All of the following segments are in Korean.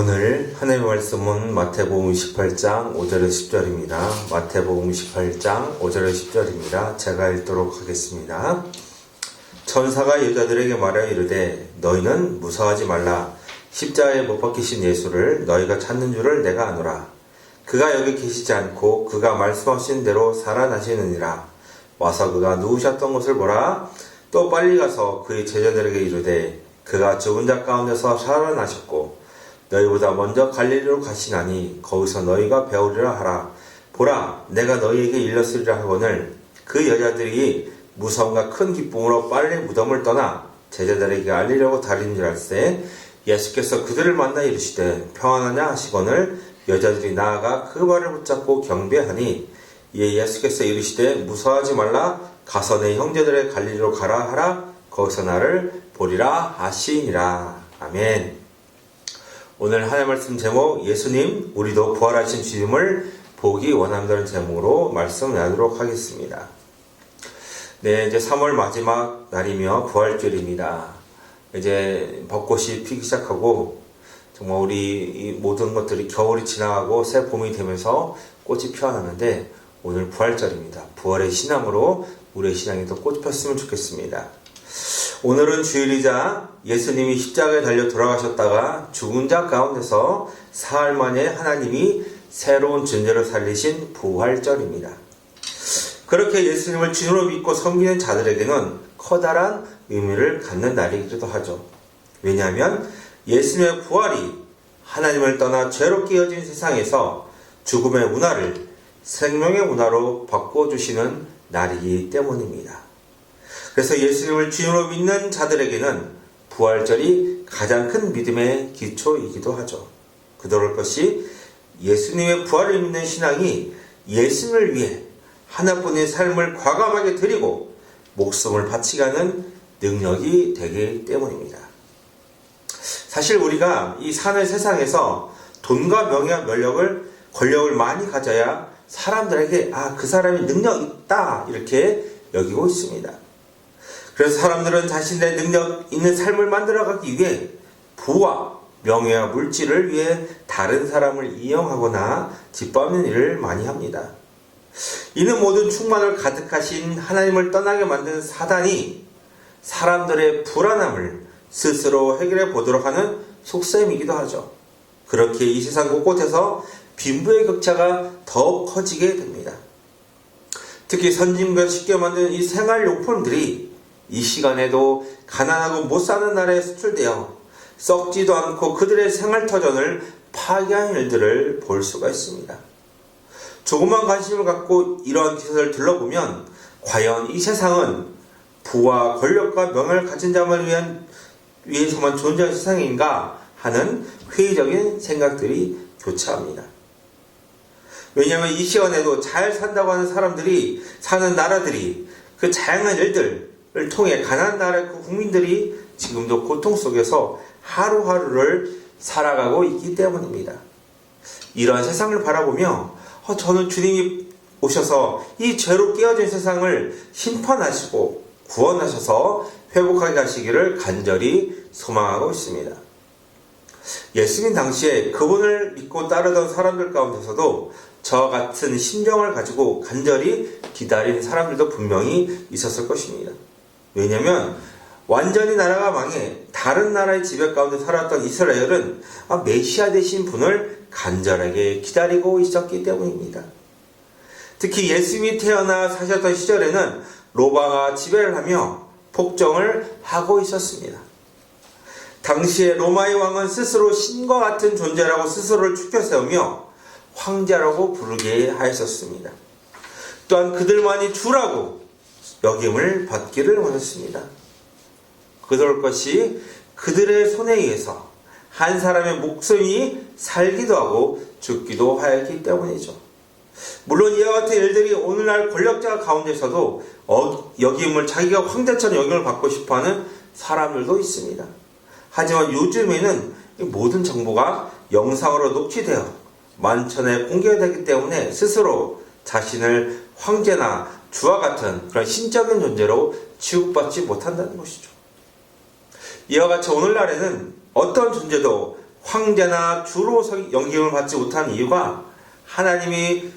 오늘 하나님의 말씀은 마태복음 18장 5절에 10절입니다. 마태복음 18장 5절에 10절입니다. 제가 읽도록 하겠습니다. 천사가 여자들에게 말하여 이르되 너희는 무서워하지 말라. 십자가에 못 박히신 예수를 너희가 찾는 줄을 내가 아노라. 그가 여기 계시지 않고 그가 말씀하신 대로 살아나시느니라. 와서 그가 누우셨던 곳을 보라. 또 빨리 가서 그의 제자들에게 이르되 그가 죽은 자 가운데서 살아나셨고 너희보다 먼저 갈릴리로 가시나니 거기서 너희가 배우리라 하라. 보라, 내가 너희에게 일렀으리라 하거늘 그 여자들이 무서움과 큰 기쁨으로 빨리 무덤을 떠나 제자들에게 알리려고 달린 줄 알세 예수께서 그들을 만나 이르시되 평안하냐 하시거늘 여자들이 나아가 그 발을 붙잡고 경배하니 이에 예수께서 이르시되 무서워하지 말라 가서 내 형제들의 갈릴리로 가라 하라 거기서 나를 보리라 하시니라 아멘. 오늘 하나님 말씀 제목 예수님 우리도 부활하신 주님을 보기 원한다는 제목으로 말씀 나누도록 하겠습니다. 네, 이제 3월 마지막 날이며 부활절입니다. 이제 벚꽃이 피기 시작하고 정말 우리 이 모든 것들이 겨울이 지나가고 새 봄이 되면서 꽃이 피어나는데 오늘 부활절입니다. 부활의 신앙으로 우리의 신앙이 더꽃 폈으면 좋겠습니다. 오늘은 주일이자 예수님이 십자가에 달려 돌아가셨다가 죽은 자 가운데서 사흘 만에 하나님이 새로운 존재로 살리신 부활절입니다. 그렇게 예수님을 주님으로 믿고 섬기는 자들에게는 커다란 의미를 갖는 날이기도 하죠. 왜냐하면 예수님의 부활이 하나님을 떠나 죄롭게 이어진 세상에서 죽음의 문화를 생명의 문화로 바꿔주시는 날이기 때문입니다. 그래서 예수님을 주님으로 믿는 자들에게는 부활절이 가장 큰 믿음의 기초이기도 하죠. 그럴 것이 예수님의 부활을 믿는 신앙이 예수님을 위해 하나뿐인 삶을 과감하게 드리고 목숨을 바치가는 능력이 되기 때문입니다. 사실 우리가 이 사는 세상에서 돈과 명예와 권력을 권력을 많이 가져야 사람들에게 아 그 사람이 능력 있다 이렇게 여기고 있습니다. 그래서 사람들은 자신의 능력 있는 삶을 만들어가기 위해 부와 명예와 물질을 위해 다른 사람을 이용하거나 짓밟는 일을 많이 합니다. 이는 모든 충만을 가득하신 하나님을 떠나게 만든 사단이 사람들의 불안함을 스스로 해결해 보도록 하는 속셈이기도 하죠. 그렇게 이 세상 곳곳에서 빈부의 격차가 더 커지게 됩니다. 특히 선진국에서 쉽게 만든 이 생활용품들이 이 시간에도 가난하고 못 사는 나라에 수출되어 썩지도 않고 그들의 생활터전을 파괴한 일들을 볼 수가 있습니다. 조그만 관심을 갖고 이러한 기사를 들러보면 과연 이 세상은 부와 권력과 명예를 가진 자만 위한 위해서만 존재하는 세상인가 하는 회의적인 생각들이 교차합니다. 왜냐하면 이 시간에도 잘 산다고 하는 사람들이 사는 나라들이 그 다양한 일들을 통해 가난한 나라의 그 국민들이 지금도 고통 속에서 하루하루를 살아가고 있기 때문입니다. 이러한 세상을 바라보며 어, 저는 주님이 오셔서 이 죄로 깨어진 세상을 심판하시고 구원하셔서 회복하게 하시기를 간절히 소망하고 있습니다. 예수님 당시에 그분을 믿고 따르던 사람들 가운데서도 저와 같은 심정을 가지고 간절히 기다린 사람들도 분명히 있었을 것입니다. 왜냐하면 완전히 나라가 망해 다른 나라의 지배 가운데 살았던 이스라엘은 아, 메시아 되신 분을 간절하게 기다리고 있었기 때문입니다. 특히 예수님이 태어나 사셨던 시절에는 로마가 지배를 하며 폭정을 하고 있었습니다. 당시에 로마의 왕은 스스로 신과 같은 존재라고 스스로를 추켜 세우며 황제라고 부르게 하였었습니다. 또한 그들만이 주라고 여김을 받기를 원했습니다. 그럴 것이 그들의 손에 의해서 한 사람의 목숨이 살기도 하고 죽기도 하였기 때문이죠. 물론 이와 같은 일들이 오늘날 권력자 가운데서도 어, 여김을 자기가 황제처럼 여김을 받고 싶어하는 사람들도 있습니다. 하지만 요즘에는 모든 정보가 영상으로 녹취되어 만천에 공개되기 때문에 스스로 자신을 황제나 주와 같은 그런 신적인 존재로 취급받지 못한다는 것이죠. 이와 같이 오늘날에는 어떤 존재도 황제나 주로 서- 영김을 받지 못한 이유가 하나님이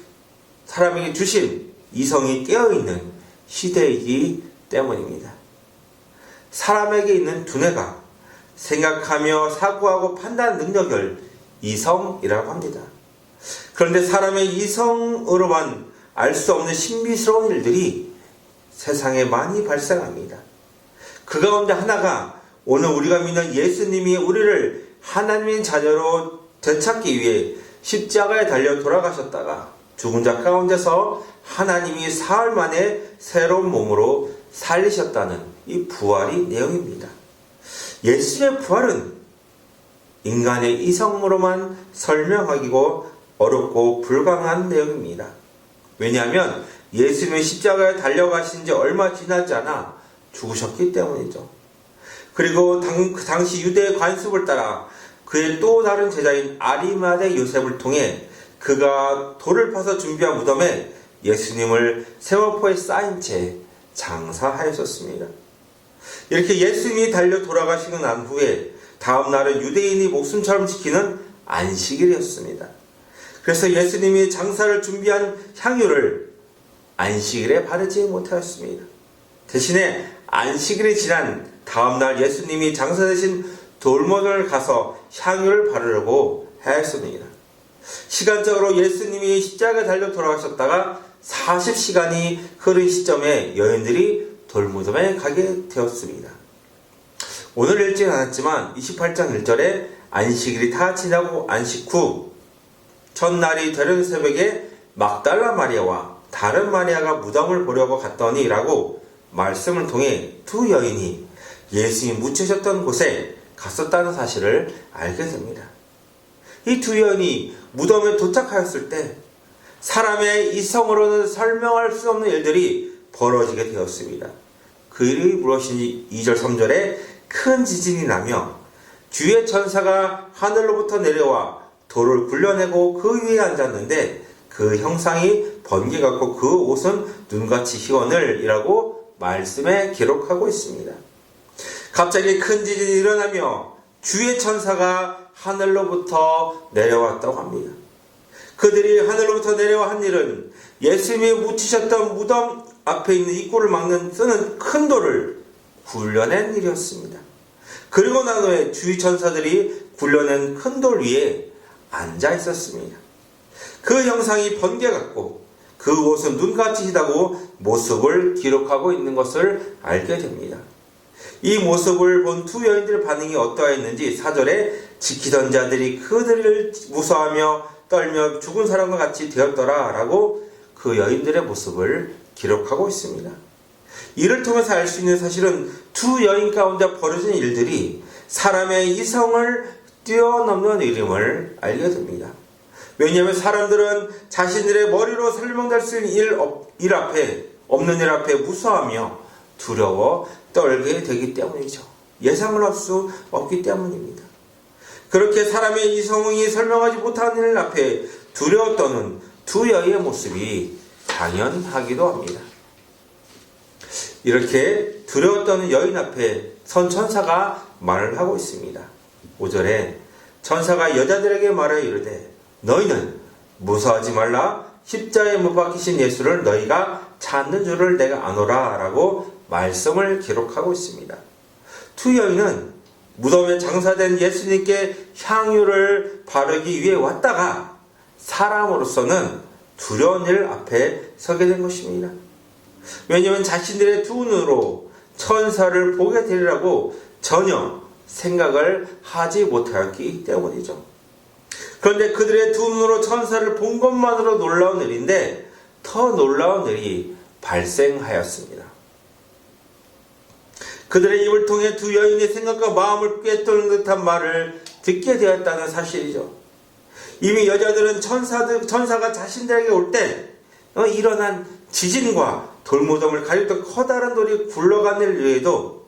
사람에게 주신 이성이 깨어있는 시대이기 때문입니다. 사람에게 있는 두뇌가 생각하며 사고하고 판단 능력을 이성이라고 합니다. 그런데 사람의 이성으로만 알 수 없는 신비스러운 일들이 세상에 많이 발생합니다. 그 가운데 하나가 오늘 우리가 믿는 예수님이 우리를 하나님의 자녀로 되찾기 위해 십자가에 달려 돌아가셨다가 죽은 자 가운데서 하나님이 사흘 만에 새로운 몸으로 살리셨다는 이 부활이 내용입니다. 예수의 부활은 인간의 이성으로만 설명하기고 어렵고 불가능한 내용입니다. 왜냐하면 예수님이 십자가에 달려가신 지 얼마 지나지 않아 죽으셨기 때문이죠. 그리고 당, 그 당시 유대의 관습을 따라 그의 또 다른 제자인 아리마대 요셉을 통해 그가 돌을 파서 준비한 무덤에 예수님을 세마포에 쌓인 채 장사하였었습니다. 이렇게 예수님이 달려 돌아가시고 난 후에 다음 날은 유대인이 목숨처럼 지키는 안식일이었습니다. 그래서 예수님이 장사를 준비한 향유를 안식일에 바르지 못하였습니다. 대신에 안식일이 지난 다음 날 예수님이 장사 대신 돌모전을 가서 향유를 바르려고 하였습니다. 시간적으로 예수님이 십자가에 달려 돌아가셨다가 40시간이 흐른 시점에 여인들이 돌무덤에 가게 되었습니다. 오늘 읽진 않았지만 28장 1절에 안식일이 다 지나고 안식 후 첫날이 되는 새벽에 막달라 마리아와 다른 마리아가 무덤을 보려고 갔더니 라고 말씀을 통해 두 여인이 예수님이 묻히셨던 곳에 갔었다는 사실을 알게 됩니다. 이 두 여인이 무덤에 도착하였을 때 사람의 이성으로는 설명할 수 없는 일들이 벌어지게 되었습니다. 그 일이 무엇인지 2절 3절에 큰 지진이 나며 주의 천사가 하늘로부터 내려와 돌을 굴려내고 그 위에 앉았는데 그 형상이 번개 같고 그 옷은 눈같이 희원을 이라고 말씀에 기록하고 있습니다. 갑자기 큰 지진이 일어나며 주의 천사가 하늘로부터 내려왔다고 합니다. 그들이 하늘로부터 내려와 한 일은 예수님이 묻히셨던 무덤 앞에 있는 입구를 막는 쓰는 큰 돌을 굴려낸 일이었습니다. 그리고 난 후에 주의 천사들이 굴려낸 큰 돌 위에 앉아 있었습니다. 그 형상이 번개 같고 그 옷은 눈같이 희다고 모습을 기록하고 있는 것을 알게 됩니다. 이 모습을 본 두 여인들의 반응이 어떠했는지 사절에 지키던 자들이 그들을 무서워하며 떨며 죽은 사람과 같이 되었더라 라고 그 여인들의 모습을 기록하고 있습니다. 이를 통해서 알 수 있는 사실은 두 여인 가운데 벌어진 일들이 사람의 이성을 뛰어넘는 일임을 알게 됩니다. 왜냐하면 사람들은 자신들의 머리로 설명될 수 있는 일, 없- 일 앞에 없는 일 앞에 무서워하며 두려워 떨게 되기 때문이죠. 예상을 할 수 없기 때문입니다. 그렇게 사람의 이성이 설명하지 못하는 일 앞에 두려워 떠는 두 여인의 모습이 당연하기도 합니다. 이렇게 떠는 여인 앞에 선 천사가 말을 하고 있습니다. 5절에 천사가 여자들에게 말하여 이르되 너희는 무서워하지 말라 십자에 못 박히신 예수를 너희가 찾는 줄을 내가 아노라 라고 말씀을 기록하고 있습니다. 두 여인은 무덤에 장사된 예수님께 향유를 바르기 위해 왔다가 사람으로서는 두려운 일 앞에 서게 된 것입니다. 왜냐하면 자신들의 두 눈으로 천사를 보게 되리라고 전혀 생각을 하지 못하였기 때문이죠. 그런데 그들의 두 눈으로 천사를 본 것만으로 놀라운 일인데 더 놀라운 일이 발생하였습니다. 그들의 입을 통해 두 여인의 생각과 마음을 꿰뚫는 듯한 말을 듣게 되었다는 사실이죠. 이미 여자들은 천사들, 천사가 자신들에게 올 때 일어난 지진과 돌무덤을 가리던 커다란 돌이 굴러가는 일에도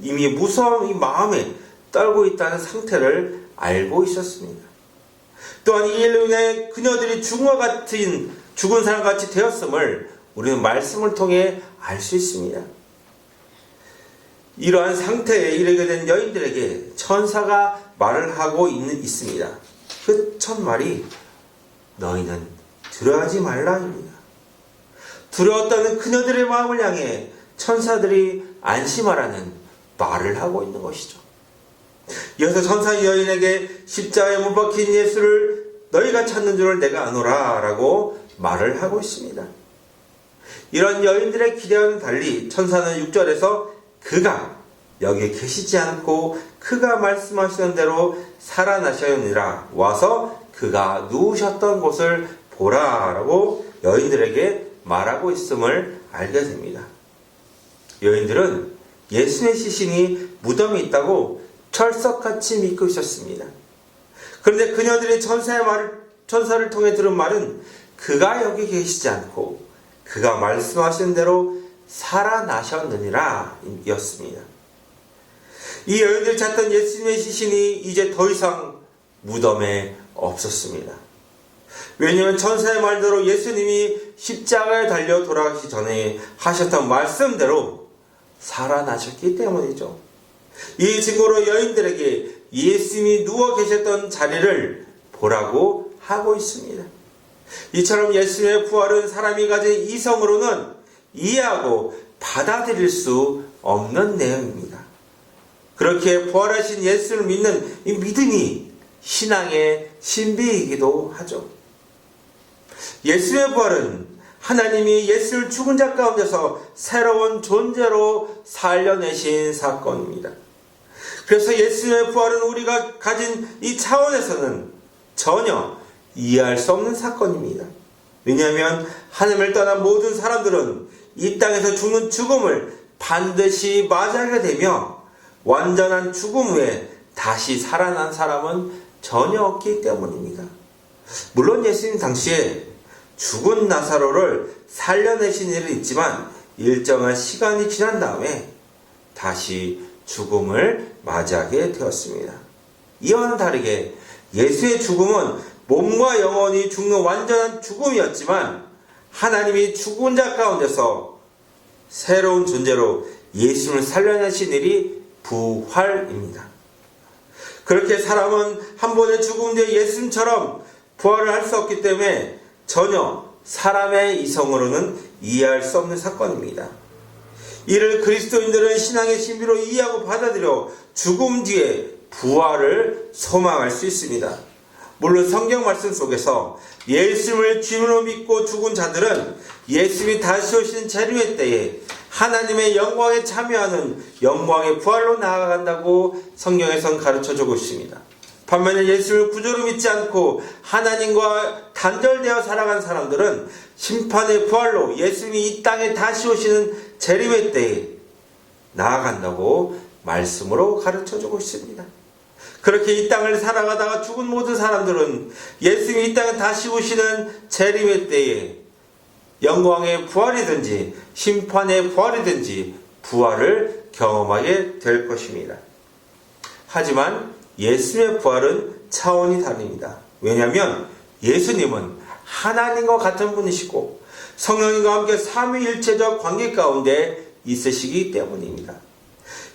이미 무서운 이 마음에 떨고 있다는 상태를 알고 있었습니다. 또한 이 일로 인해 그녀들이 죽음과 같은 죽은 사람 같이 되었음을 우리는 말씀을 통해 알 수 있습니다. 이러한 상태에 이르게 된 여인들에게 천사가 말을 하고 있는, 있습니다. 그 첫 말이 너희는 두려워하지 말라입니다. 두려웠다는 그녀들의 마음을 향해 천사들이 안심하라는 말을 하고 있는 것이죠. 이어서 천사 여인에게 십자가에 못 박힌 예수를 너희가 찾는 줄을 내가 아노라 라고 말을 하고 있습니다. 이런 여인들의 기대와는 달리 천사는 6절에서 그가 여기 계시지 않고 그가 말씀하시던 대로 살아나셨느니라 와서 그가 누우셨던 곳을 보라라고 여인들에게 말하고 있음을 알게 됩니다. 여인들은 예수의 시신이 무덤에 있다고 철석같이 믿고 있었습니다. 그런데 그녀들이 천사의 말을, 천사를 통해 들은 말은 그가 여기 계시지 않고 그가 말씀하신 대로 살아나셨느니라 였습니다. 이 여인들 찾던 예수님의 시신이 이제 더 이상 무덤에 없었습니다. 왜냐하면 천사의 말대로 예수님이 십자가에 달려 돌아가기 전에 하셨던 말씀대로 살아나셨기 때문이죠. 이 증거로 여인들에게 예수님이 누워 계셨던 자리를 보라고 하고 있습니다. 이처럼 예수님의 부활은 사람이 가진 이성으로는 이해하고 받아들일 수 없는 내용입니다. 그렇게 부활하신 예수를 믿는 이 믿음이 신앙의 신비이기도 하죠. 예수의 부활은 하나님이 예수를 죽은 자 가운데서 새로운 존재로 살려내신 사건입니다. 그래서 예수의 부활은 우리가 가진 이 차원에서는 전혀 이해할 수 없는 사건입니다. 왜냐하면 하나님을 떠난 모든 사람들은 이 땅에서 죽는 죽음을 반드시 맞이하게 되며 완전한 죽음 후에 다시 살아난 사람은 전혀 없기 때문입니다. 물론 예수님 당시에 죽은 나사로를 살려내신 일은 있지만 일정한 시간이 지난 다음에 다시 죽음을 맞이하게 되었습니다. 이와는 다르게 예수의 죽음은 몸과 영혼이 죽는 완전한 죽음이었지만 하나님이 죽은 자 가운데서 새로운 존재로 예수를 살려내신 일이 부활입니다. 그렇게 사람은 한 번의 죽음 뒤에 예수님처럼 부활을 할 수 없기 때문에 전혀 사람의 이성으로는 이해할 수 없는 사건입니다. 이를 그리스도인들은 신앙의 신비로 이해하고 받아들여 죽음 뒤에 부활을 소망할 수 있습니다. 물론 성경 말씀 속에서 예수님을 주님으로 믿고 죽은 자들은 예수님이 다시 오시는 재림의 때에 하나님의 영광에 참여하는 영광의 부활로 나아간다고 성경에선 가르쳐 주고 있습니다. 반면에 예수를 구조로 믿지 않고 하나님과 단절되어 살아간 사람들은 심판의 부활로 예수님이 이 땅에 다시 오시는 재림의 때에 나아간다고 말씀으로 가르쳐 주고 있습니다. 그렇게 이 땅을 살아가다가 죽은 모든 사람들은 예수님이 이 땅에 다시 오시는 재림의 때에 영광의 부활이든지 심판의 부활이든지 부활을 경험하게 될 것입니다. 하지만 예수님의 부활은 차원이 다릅니다. 왜냐하면 예수님은 하나님과 같은 분이시고 성령님과 함께 삼위일체적 관계 가운데 있으시기 때문입니다.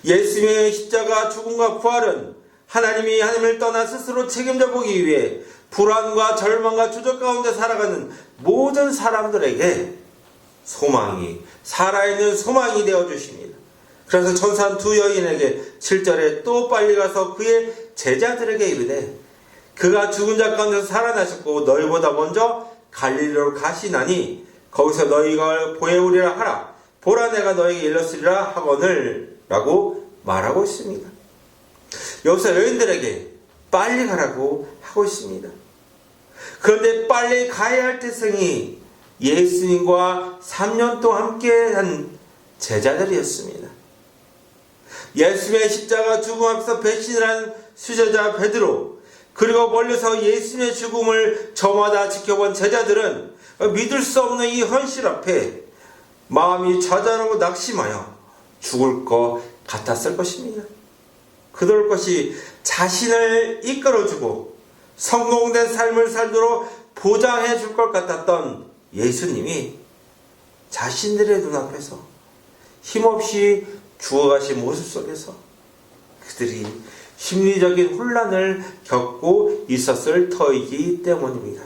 예수님의 십자가 죽음과 부활은 하나님이 하나님을 떠나 스스로 책임져 보기 위해 불안과 절망과 주저 가운데 살아가는 모든 사람들에게 소망이 살아있는 소망이 되어 주십니다. 그래서 천사 두 여인에게 7절에 또 빨리 가서 그의 제자들에게 이르되 그가 죽은 자 가운데서 살아나셨고 너희보다 먼저 갈릴리로 가시나니 거기서 너희가 보혜우리라 하라 보라 내가 너에게 일렀으리라 하거늘 라고 말하고 있습니다. 여기서 여인들에게 빨리 가라고 하고 있습니다. 그런데 빨리 가야 할 태생이 예수님과 3년 동안 함께한 제자들이었습니다. 예수님의 십자가 죽음 앞에서 배신을 한 수제자 베드로 그리고 멀리서 예수님의 죽음을 저마다 지켜본 제자들은 믿을 수 없는 이 현실 앞에 마음이 좌절하고 낙심하여 죽을 것 같았을 것입니다. 그들 것이 자신을 이끌어주고 성공된 삶을 살도록 보장해 줄 것 같았던 예수님이 자신들의 눈앞에서 힘없이 죽어가신 모습 속에서 그들이 심리적인 혼란을 겪고 있었을 터이기 때문입니다.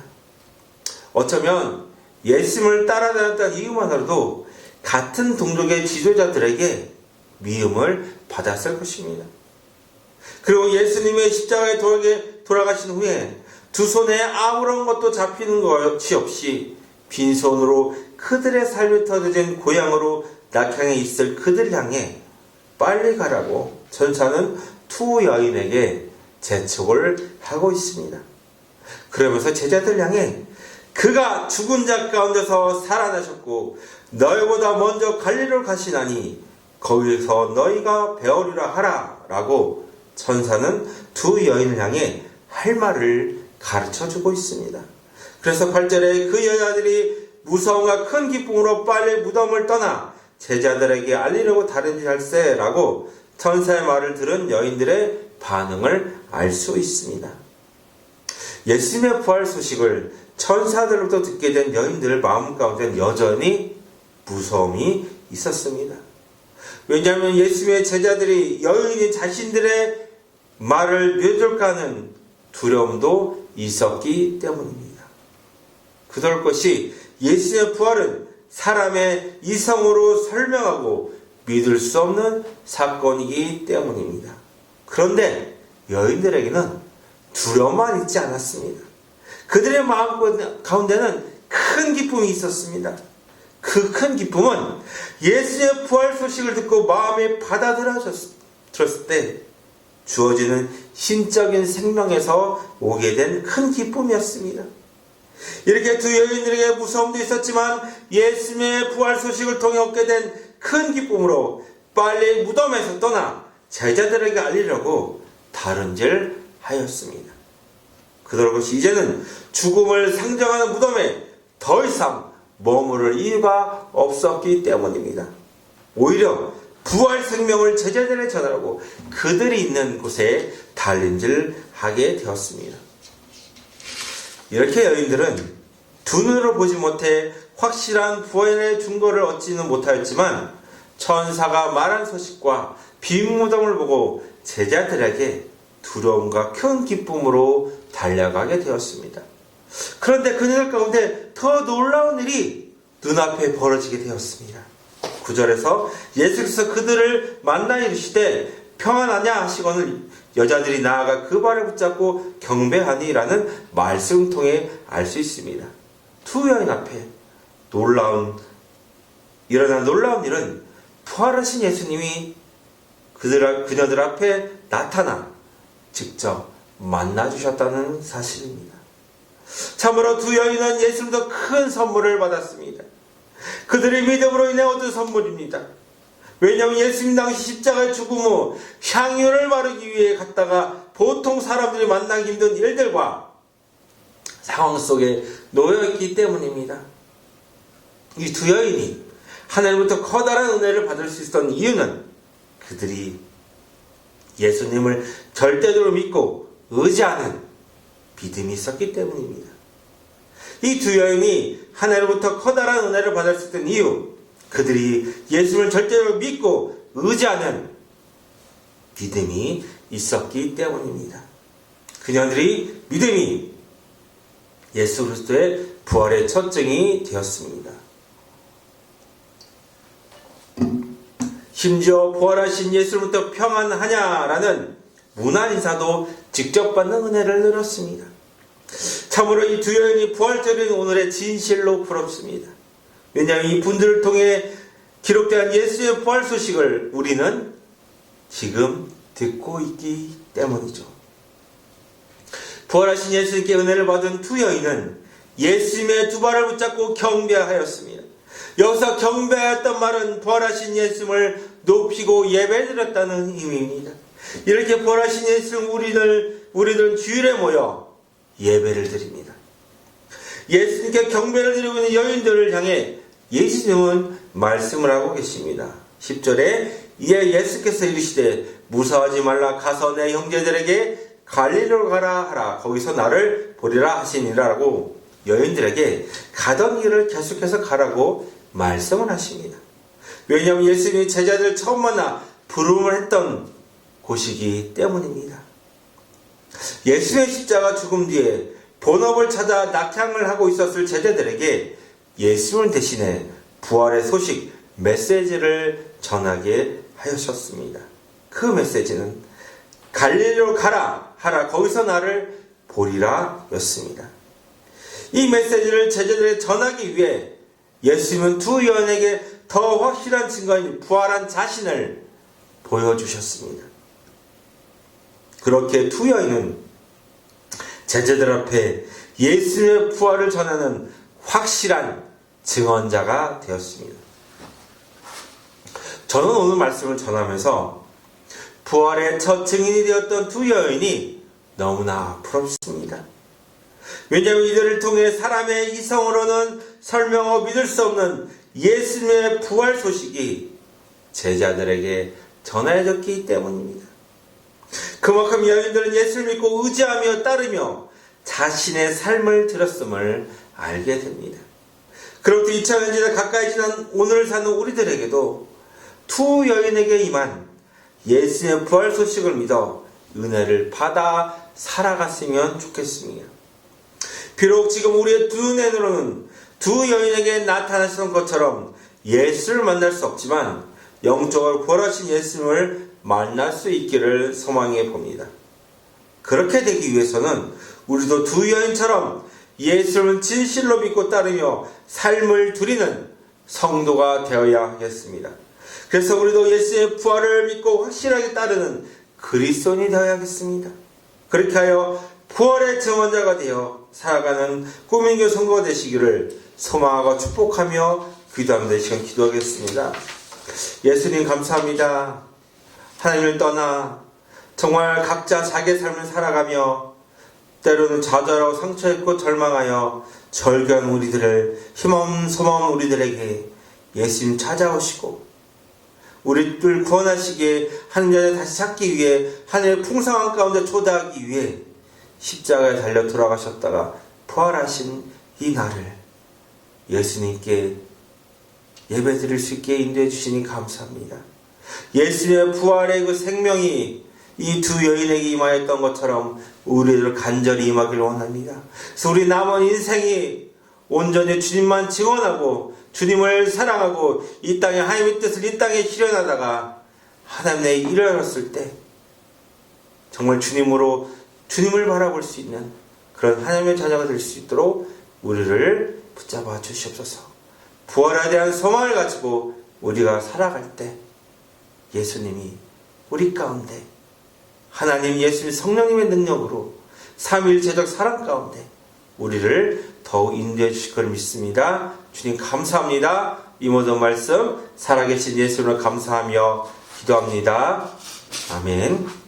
어쩌면 예수님을 따라다녔던 이유만으로도 같은 동족의 지도자들에게 미움을 받았을 것입니다. 그리고 예수님의 십자가에 돌아가신 후에 두 손에 아무런 것도 잡히는 것이 없이 빈손으로 그들의 삶이 터져진 고향으로 낙향해 있을 그들 향해 빨리 가라고 전사는 두 여인에게 재촉을 하고 있습니다. 그러면서 제자들 향해 그가 죽은 자 가운데서 살아나셨고 너희보다 먼저 갈리로 가시나니 거기서 너희가 배우리라 하라 라고 천사는 두 여인을 향해 할 말을 가르쳐 주고 있습니다. 그래서 8절에 그 여자들이 무서움과 큰 기쁨으로 빨리 무덤을 떠나 제자들에게 알리려고 다른 일 할세라고 천사의 말을 들은 여인들의 반응을 알 수 있습니다. 예수님의 부활 소식을 천사들로부터 듣게 된 여인들 마음 가운데 여전히 무서움이 있었습니다. 왜냐하면 예수님의 제자들이 여인이 자신들의 말을 믿을까 하는 두려움도 있었기 때문입니다. 그럴 것이 예수의 부활은 사람의 이성으로 설명하고 믿을 수 없는 사건이기 때문입니다. 그런데 여인들에게는 두려움만 있지 않았습니다. 그들의 마음 가운데는 큰 기쁨이 있었습니다. 그 큰 기쁨은 예수의 부활 소식을 듣고 마음에 받아들였을 때 주어지는 신적인 생명에서 오게 된 큰 기쁨이었습니다. 이렇게 두 여인들에게 무서움도 있었지만 예수님의 부활 소식을 통해 얻게 된 큰 기쁨으로 빨리 무덤에서 떠나 제자들에게 알리려고 다른 질 하였습니다. 그들 것이 이제는 죽음을 상정하는 무덤에 더 이상 머무를 이유가 없었기 때문입니다. 오히려 부활 생명을 제자들에 전하라고 그들이 있는 곳에 달린질 하게 되었습니다. 이렇게 여인들은 두 눈으로 보지 못해 확실한 부활의 증거를 얻지는 못하였지만 천사가 말한 소식과 빈 무덤을 보고 제자들에게 두려움과 큰 기쁨으로 달려가게 되었습니다. 그런데 그들 가운데 더 놀라운 일이 눈앞에 벌어지게 되었습니다. 9절에서 예수께서 그들을 만나 이르시되 평안하냐 하시거늘 여자들이 나아가 그 발을 붙잡고 경배하니라는 말씀 통해 알 수 있습니다. 두 여인 앞에 놀라운 일어난 놀라운 일은 부활하신 예수님이 그들 그녀들 앞에 나타나 직접 만나 주셨다는 사실입니다. 참으로 두 여인은 예수님도 큰 선물을 받았습니다. 그들의 믿음으로 인해 얻은 선물입니다. 왜냐하면 예수님 당시 십자가의 죽음 후 향유를 바르기 위해 갔다가 보통 사람들이 만나기 힘든 일들과 상황 속에 놓여있기 때문입니다. 이 두 여인이 하늘부터 커다란 은혜를 받을 수 있었던 이유는 그들이 예수님을 절대적으로 믿고 의지하는 믿음이 있었기 때문입니다. 이 두 여인이 하늘로부터 커다란 은혜를 받을 수 있던 이유, 그들이 예수를 절대로 믿고 의지하는 믿음이 있었기 때문입니다. 그녀들이 믿음이 예수 그리스도의 부활의 첫 증이 되었습니다. 심지어 부활하신 예수로부터 평안하냐라는 문안 인사도 직접 받는 은혜를 누렸습니다. 참으로 이 두 여인이 부활절인 오늘의 진실로 부럽습니다. 왜냐하면 이 분들을 통해 기록된 예수의 부활 소식을 우리는 지금 듣고 있기 때문이죠. 부활하신 예수님께 은혜를 받은 두 여인은 예수님의 두 발을 붙잡고 경배하였습니다. 여기서 경배하였던 말은 부활하신 예수님을 높이고 예배드렸다는 의미입니다. 이렇게 부활하신 예수님 우리들 우리들은 주일에 모여 예배를 드립니다. 예수님께 경배를 드리고 있는 여인들을 향해 예수님은 말씀을 하고 계십니다. 10절에 이에 예수께서 이르시되 무서워하지 말라 가서 내 형제들에게 갈릴리로 가라 하라 거기서 나를 보리라 하시니라라고 여인들에게 가던 길을 계속해서 가라고 말씀을 하십니다. 왜냐하면 예수님이 제자들 처음 만나 부름을 했던 곳이기 때문입니다. 예수의 십자가 죽음 뒤에 본업을 찾아 낙향을 하고 있었을 제자들에게 예수를 대신해 부활의 소식, 메시지를 전하게 하셨습니다. 그 메시지는 갈릴리로 가라 하라 거기서 나를 보리라 였습니다. 이 메시지를 제자들에게 전하기 위해 예수님은 두 여인에게 더 확실한 증거인 부활한 자신을 보여주셨습니다. 그렇게 두 여인은 제자들 앞에 예수님의 부활을 전하는 확실한 증언자가 되었습니다. 저는 오늘 말씀을 전하면서 부활의 첫 증인이 되었던 두 여인이 너무나 부럽습니다. 왜냐하면 이들을 통해 사람의 이성으로는 설명하고 믿을 수 없는 예수님의 부활 소식이 제자들에게 전해졌기 때문입니다. 그만큼 여인들은 예수를 믿고 의지하며 따르며 자신의 삶을 들었음을 알게 됩니다. 그렇게 2000년 지나 가까이 지난 오늘을 사는 우리들에게도 두 여인에게 임한 예수의 부활 소식을 믿어 은혜를 받아 살아갔으면 좋겠습니다. 비록 지금 우리의 두 눈으로는 두 여인에게 나타나신 것처럼 예수를 만날 수 없지만 영적으로 부활하신 예수님을 만날 수 있기를 소망해 봅니다. 그렇게 되기 위해서는 우리도 두 여인처럼 예수를 진실로 믿고 따르며 삶을 드리는 성도가 되어야 하겠습니다. 그래서 우리도 예수의 부활을 믿고 확실하게 따르는 그리스도인이 되어야겠습니다. 그렇게 하여 부활의 증언자가 되어 살아가는 꾸민교 성도가 되시기를 소망하고 축복하며 시간 기도하겠습니다. 예수님 감사합니다. 하나님을 떠나 정말 각자 자기의 삶을 살아가며 때로는 좌절하고 상처입고 절망하여 절규한 우리들을 힘없는 소망 우리들에게 예수님 찾아오시고 우리들 구원하시기에 하늘에 다시 찾기 위해 하늘의 풍성한 가운데 초대하기 위해 십자가에 달려 돌아가셨다가 부활하신 이 날을 예수님께 예배 드릴 수 있게 인도해 주시니 감사합니다. 예수님의 부활의 그 생명이 이 두 여인에게 임하였던 것처럼 우리를 간절히 임하기를 원합니다. 그래서 우리 남은 인생이 온전히 주님만 증언하고 주님을 사랑하고 이 땅에 하나님의 뜻을 이 땅에 실현하다가 하나님 내 일어났을 때 정말 주님으로 주님을 바라볼 수 있는 그런 하나님의 자녀가 될 수 있도록 우리를 붙잡아 주시옵소서. 부활에 대한 소망을 가지고 우리가 살아갈 때 예수님이 우리 가운데 하나님 예수님 성령님의 능력으로 삼일 제적 사랑 가운데 우리를 더욱 인도해 주실 걸 믿습니다. 주님 감사합니다. 이 모든 말씀 살아계신 예수님을 감사하며 기도합니다. 아멘.